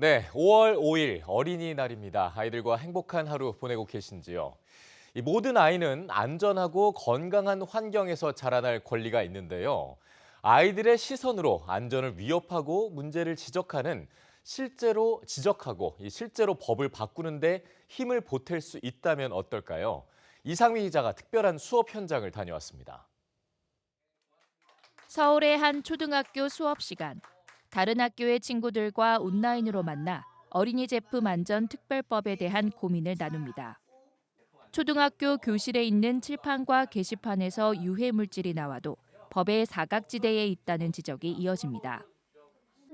네, 5월 5일 어린이날입니다. 아이들과 행복한 하루 보내고 계신지요? 이 모든 아이는 안전하고 건강한 환경에서 자라날 권리가 있는데요. 아이들의 시선으로 안전을 위협하고 문제를 지적하는 실제로 지적하고 이 실제로 법을 바꾸는데 힘을 보탤 수 있다면 어떨까요? 이상미 기자가 특별한 수업 현장을 다녀왔습니다. 서울의 한 초등학교 수업 시간. 다른 학교의 친구들과 온라인으로 만나 어린이 제품 안전 특별법에 대한 고민을 나눕니다. 초등학교 교실에 있는 칠판과 게시판에서 유해 물질이 나와도 법의 사각지대에 있다는 지적이 이어집니다.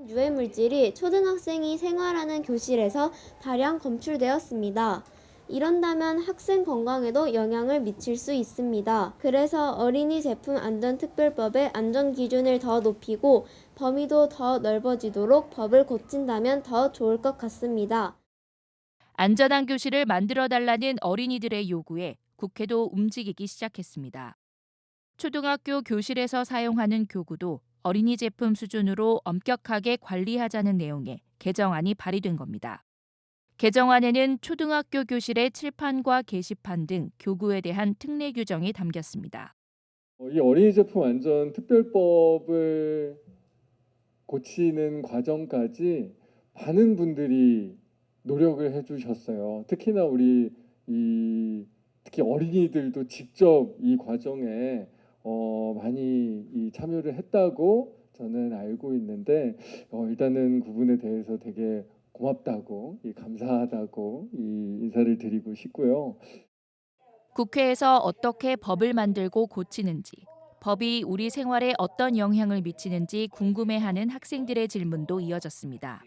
유해 물질이 초등학생이 생활하는 교실에서 다량 검출되었습니다. 이런다면 학생 건강에도 영향을 미칠 수 있습니다. 그래서 어린이 제품 안전특별법의 안전 기준을 더 높이고 범위도 더 넓어지도록 법을 고친다면 더 좋을 것 같습니다. 안전한 교실을 만들어 달라는 어린이들의 요구에 국회도 움직이기 시작했습니다. 초등학교 교실에서 사용하는 교구도 어린이 제품 수준으로 엄격하게 관리하자는 내용의 개정안이 발의된 겁니다. 개정안에는 초등학교 교실의 칠판과 게시판 등 교구에 대한 특례 규정이 담겼습니다. 어, 이 어린이 제품 안전 특별법을 고치는 과정까지 많은 분들이 노력을 해주셨어요. 특히나 우리 이 특히 어린이들도 직접 이 과정에 어, 많이 이 참여를 했다고 저는 알고 있는데 어, 일단은 그분에 대해서 되게 고맙다고 이 감사하다고 이 인사를 드리고 싶고요. 국회에서 어떻게 법을 만들고 고치는지, 법이 우리 생활에 어떤 영향을 미치는지 궁금해하는 학생들의 질문도 이어졌습니다.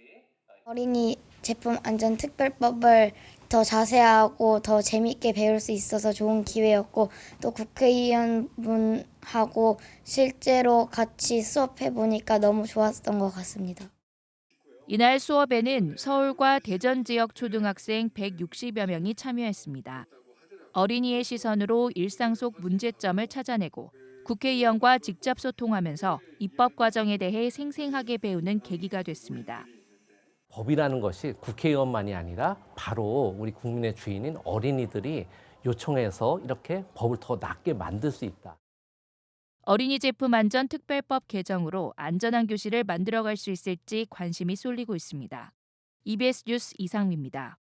어린이 제품 안전 특별법을 더 자세하고 더 재미있게 배울 수 있어서 좋은 기회였고 또 국회의원분하고 실제로 같이 수업해 보니까 너무 좋았던 것 같습니다. 이날 수업에는 서울과 대전 지역 초등학생 160여 명이 참여했습니다. 어린이의 시선으로 일상 속 문제점을 찾아내고 국회의원과 직접 소통하면서 입법 과정에 대해 생생하게 배우는 계기가 됐습니다. 법이라는 것이 국회의원만이 아니라 바로 우리 국민의 주인인 어린이들이 요청해서 이렇게 법을 더 낫게 만들 수 있다. 어린이 제품 안전 특별법 개정으로 안전한 교실을 만들어갈 수 있을지 관심이 쏠리고 있습니다. EBS 뉴스 이상미입니다.